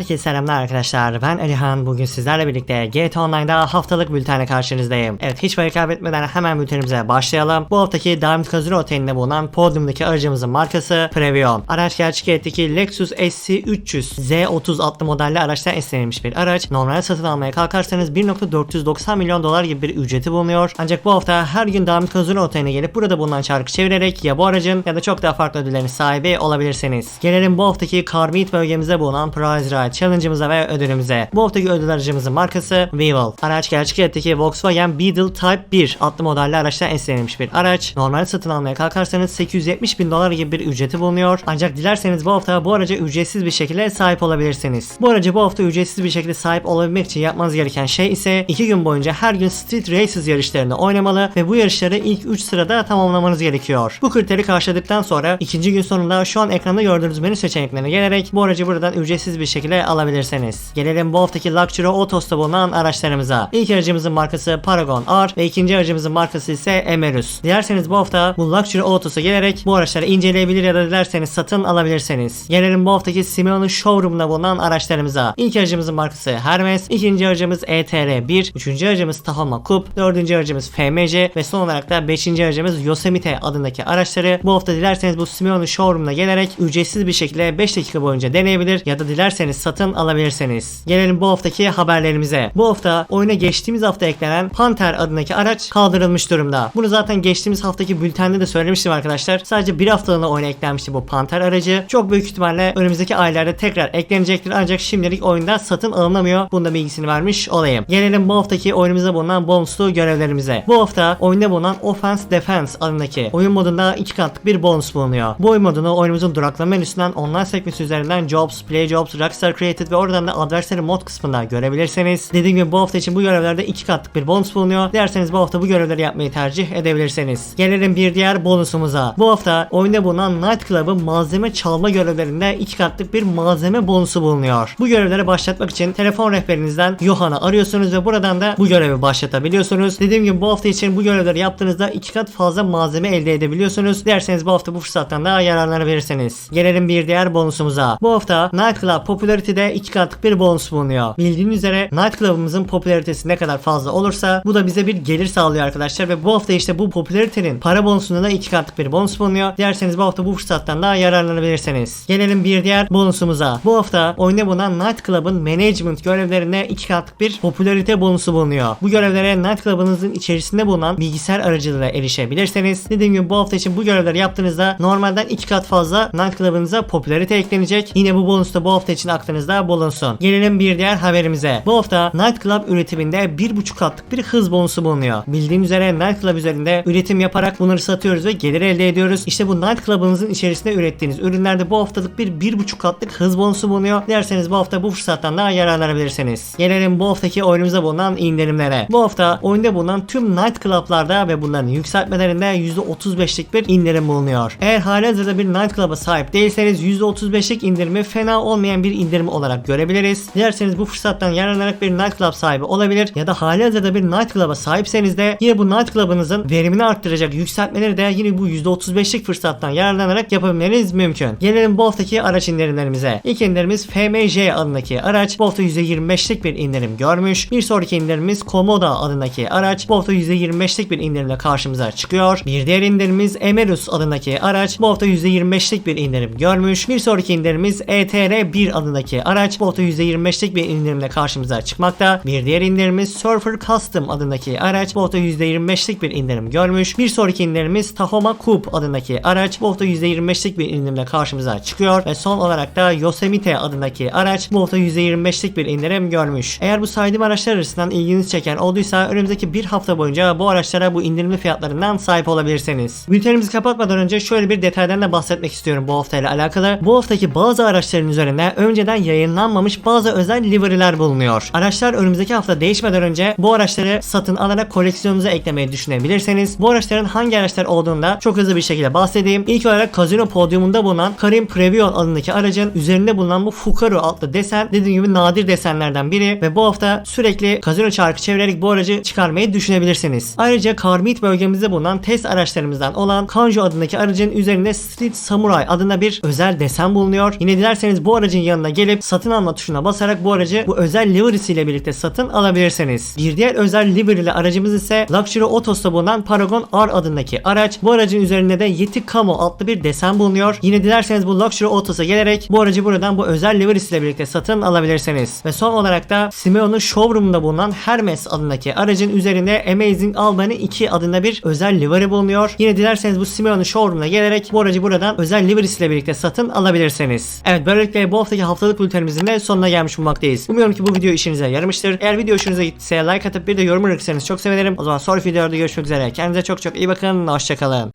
Herkese selamlar arkadaşlar. Ben Alihan. Bugün sizlerle birlikte GTA Online'da haftalık bültenle karşınızdayım. Evet hiç vakit kaybetmeden hemen bültenimize başlayalım. Bu haftaki Diamond Casino Oteli'nde bulunan podyumdaki aracımızın markası Previon. Araç gerçek hayattaki Lexus SC300 Z30 adlı modelli araçtan esinlenmiş bir araç. Normalde satın almaya kalkarsanız 1.490 milyon dolar gibi bir ücreti bulunuyor. Ancak bu hafta her gün Diamond Casino Oteli'ne gelip burada bulunan çarkı çevirerek ya bu aracın ya da çok daha farklı ödüllerin sahibi olabilirsiniz. Gelelim bu haftaki Car Meet bölgemizde bulunan Prize Ride Challenge'ımıza ve ödülümüze. Bu haftaki ödül aracımızın markası Weevil. Araç gerçek hayattaki Volkswagen Beetle Type 1 adlı modelli araçtan esinlenmiş bir araç. Normalde satın almaya kalkarsanız 870 bin dolar gibi bir ücreti bulunuyor. Ancak dilerseniz bu hafta bu araca ücretsiz bir şekilde sahip olabilirsiniz. Bu araca bu hafta ücretsiz bir şekilde sahip olabilmek için yapmanız gereken şey ise 2 gün boyunca her gün Street Races yarışlarını oynamalı ve bu yarışları ilk 3 sırada tamamlamanız gerekiyor. Bu kriteri karşıladıktan sonra ikinci gün sonunda şu an ekranda gördüğünüz menü seçeneklerine gelerek bu aracı buradan ücretsiz bir şekilde alabilirsiniz. Gelelim bu haftaki Luxury Autos'ta bulunan araçlarımıza. İlk aracımızın markası Paragon R ve ikinci aracımızın markası ise Emerus. Dilerseniz bu hafta bu Luxury Autos'a gelerek bu araçları inceleyebilir ya da dilerseniz satın alabilirsiniz. Gelelim bu haftaki Simeon'un showroom'da bulunan araçlarımıza. İlk aracımızın markası Hermes, ikinci aracımız ETR1, üçüncü aracımız Tahoma Coupe, dördüncü aracımız FMC ve son olarak da beşinci aracımız Yosemite adındaki araçları bu hafta dilerseniz bu Simeon'un showroom'una gelerek ücretsiz bir şekilde 5 dakika boyunca deneyebilir ya da dilerseniz satın alabilirsiniz. Gelelim bu haftaki haberlerimize. Bu hafta oyuna geçtiğimiz hafta eklenen Panther adındaki araç kaldırılmış durumda. Bunu zaten geçtiğimiz haftaki bültende de söylemiştim arkadaşlar. Sadece bir haftalığına oyuna eklenmişti bu Panther aracı. Çok büyük ihtimalle önümüzdeki aylarda tekrar eklenecektir ancak şimdilik oyunda satın alınamıyor. Bunda bilgisini vermiş olayım. Gelelim bu haftaki oyunumuzda bulunan bonuslu görevlerimize. Bu hafta oyunda bulunan Offense Defense adındaki oyun modunda iki katlık bir bonus bulunuyor. Bu oyun modunu oyunumuzun duraklama menüsünden online sekmesi üzerinden Jobs, Play Jobs, Rockstar Created ve oradan da Adversary Mod kısmında görebilirsiniz. Dediğim gibi bu hafta için bu görevlerde iki katlık bir bonus bulunuyor. Dilerseniz bu hafta bu görevleri yapmayı tercih edebilirsiniz. Gelelim bir diğer bonusumuza. Bu hafta oyunda bulunan Night Club'ın malzeme çalma görevlerinde iki katlık bir malzeme bonusu bulunuyor. Bu görevleri başlatmak için telefon rehberinizden Johan'ı arıyorsunuz ve buradan da bu görevi başlatabiliyorsunuz. Dediğim gibi bu hafta için bu görevleri yaptığınızda iki kat fazla malzeme elde edebiliyorsunuz. Dilerseniz bu hafta bu fırsattan da yararlanabilirsiniz. Gelelim bir diğer bonusumuza. Bu hafta Night Club Popularity'de iki katlık bir bonus bulunuyor. Bildiğiniz üzere Night Club'ımızın popülaritesi ne kadar fazla olursa bu da bize bir gelir sağlıyor arkadaşlar ve bu hafta işte bu popülaritenin para bonusunda da iki katlık bir bonus bulunuyor. Dilerseniz bu hafta bu fırsattan da yararlanabilirsiniz. Gelelim bir diğer bonusumuza. Bu hafta oyunda bulunan Night Club'ın management görevlerine iki katlık bir popülarite bonusu bulunuyor. Bu görevlere Night Club'ınızın içerisinde bulunan bilgisayar aracılığıyla erişebilirseniz dediğim gibi bu hafta için bu görevleri yaptığınızda normalden iki kat fazla Night Club'ınıza popülarite eklenecek. Yine bu bonus da bu hafta için aklınızda bulunsun. Gelelim bir diğer haberimize. Bu hafta Night Club üretiminde 1.5 katlık bir hız bonusu bulunuyor. Bildiğiniz üzere Night Club üzerinde üretim yaparak bunları satıyoruz ve gelir elde ediyoruz. İşte bu Night Club'ınızın içerisinde ürettiğiniz ürünlerde bu haftalık bir 1.5 katlık hız bonusu bulunuyor. Dilerseniz bu hafta bu fırsattan da yararlanabilirsiniz. Gelelim bu haftaki oyunumuza bulunan indirimlere. Bu hafta oyunda bulunan tüm Night Club'larda ve bunların yükseltmelerinde %35'lik bir indirim bulunuyor. Eğer halihazırda bir Night Club'a sahip değilseniz %35'lik indirimi fena olmayan bir indirim olarak görebiliriz. Dilerseniz bu fırsattan yararlanarak bir Night Club sahibi olabilir ya da halihazırda bir Night Club'a sahipseniz de yine bu Night Club'ınızın verimini arttıracak yükseltmeleri de yine bu %35'lik fırsattan yararlanarak yapabilmeniz mümkün. Gelelim bu haftaki araç indirimlerimize. İlk indirimimiz FMJ adındaki araç bu hafta %25'lik bir indirim görmüş. Bir sonraki indirimimiz Komoda adındaki araç bu hafta %25'lik bir indirimle karşımıza çıkıyor. Bir diğer indirimimiz Emerus adındaki araç bu hafta %25'lik bir indirim görmüş. Bir sonraki indirimimiz ETR1 adındaki araç bu hafta %25'lik bir indirimle karşımıza çıkmakta. Bir diğer indirimimiz Surfer Custom adındaki araç bu hafta %25'lik bir indirim görmüş. Bir sonraki indirimimiz Tahoma Coupe adındaki araç bu hafta %25'lik bir indirimle karşımıza çıkıyor. Ve son olarak da Yosemite adındaki araç bu hafta %25'lik bir indirim görmüş. Eğer bu saydığım araçlar arasından ilginizi çeken olduysa önümüzdeki bir hafta boyunca bu araçlara bu indirimli fiyatlarından sahip olabilirsiniz. Bültenimizi kapatmadan önce şöyle bir detaydan da bahsetmek istiyorum bu haftayla alakalı. Bu haftaki bazı araçların üzerinde önceden yayınlanmamış bazı özel livery'ler bulunuyor. Araçlar önümüzdeki hafta değişmeden önce bu araçları satın alarak koleksiyonunuza eklemeyi düşünebilirseniz bu araçların hangi araçlar olduğunda çok hızlı bir şekilde bahsedeyim. İlk olarak Casino podyumunda bulunan Karim Previon adındaki aracın üzerinde bulunan bu Fukaru adlı desen dediğim gibi nadir desenlerden biri ve bu hafta sürekli Casino çarkı çevirerek bu aracı çıkarmayı düşünebilirsiniz. Ayrıca Karmit bölgemizde bulunan test araçlarımızdan olan Kanjo adındaki aracın üzerinde Street Samurai adında bir özel desen bulunuyor. Yine dilerseniz bu aracın yanına gelip satın alma tuşuna basarak bu aracı bu özel livery'si ile birlikte satın alabilirsiniz. Bir diğer özel livery'li aracımız ise Luxury Autos'ta bulunan Paragon R adındaki araç. Bu aracın üzerinde de Yeti Camo adlı bir desen bulunuyor. Yine dilerseniz bu Luxury Autos'a gelerek bu aracı buradan bu özel livery'si ile birlikte satın alabilirsiniz. Ve son olarak da Simeon'un showroom'unda bulunan Hermes adındaki aracın üzerinde Amazing Albany 2 adında bir özel livery bulunuyor. Yine dilerseniz bu Simeon'un showroom'una gelerek bu aracı buradan özel livery'si ile birlikte satın alabilirsiniz. Evet böylelikle bu haftaki haftalık bültenimizin de sonuna gelmiş bulunmaktayız. Umuyorum ki bu video işinize yaramıştır. Eğer video hoşunuza gittiyse like atıp bir de yorum bırakırsanız çok sevinirim. O zaman sonraki videoda görüşmek üzere. Kendinize çok çok iyi bakın. Hoşçakalın.